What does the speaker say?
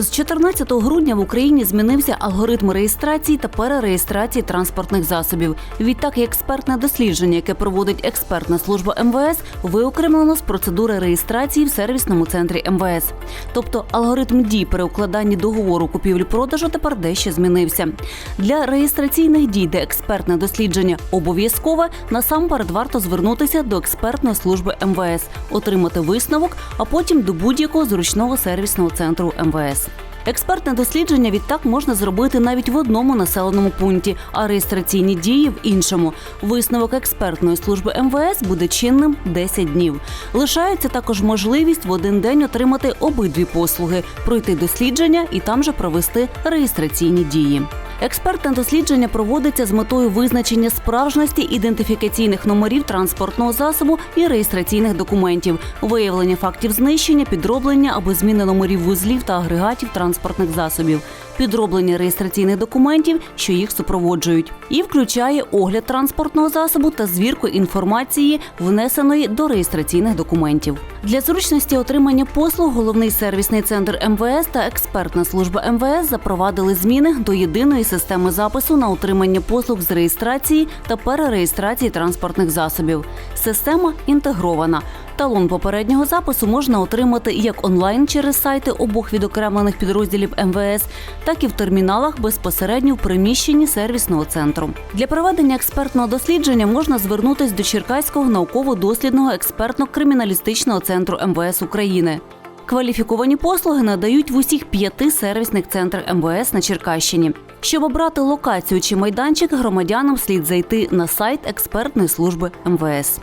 З 14 грудня в Україні змінився алгоритм реєстрації та перереєстрації транспортних засобів. Відтак, експертне дослідження, яке проводить експертна служба МВС, виокремлено з процедури реєстрації в сервісному центрі МВС. Тобто алгоритм дій при укладанні договору купівлі-продажу тепер дещо змінився. Для реєстраційних дій, де експертне дослідження обов'язкове, насамперед варто звернутися до експертної служби МВС, отримати висновок, а потім до будь-якого зручного сервісного центру МВС. Експертне дослідження відтак можна зробити навіть в одному населеному пункті, а реєстраційні дії в іншому. Висновок експертної служби МВС буде чинним 10 днів. Лишається також можливість в один день отримати обидві послуги, пройти дослідження і там же провести реєстраційні дії. Експертне дослідження проводиться з метою визначення справжності ідентифікаційних номерів транспортного засобу і реєстраційних документів, виявлення фактів знищення, підроблення або зміни номерів вузлів та агрегатів транспортних засобів, підроблення реєстраційних документів, що їх супроводжують, і включає огляд транспортного засобу та звірку інформації, внесеної до реєстраційних документів. Для зручності отримання послуг головний сервісний центр МВС та експертна служба МВС запровадили зміни до єдиної системи запису на отримання послуг з реєстрації та перереєстрації транспортних засобів. Система інтегрована. Талон попереднього запису можна отримати як онлайн через сайти обох відокремлених підрозділів МВС, так і в терміналах безпосередньо в приміщенні сервісного центру. Для проведення експертного дослідження можна звернутися до Черкаського науково-дослідного експертно-криміналістичного центру МВС України. Кваліфіковані послуги надають в усіх п'яти сервісних центрах МВС на Черкащині. Щоб обрати локацію чи майданчик, громадянам слід зайти на сайт експертної служби МВС.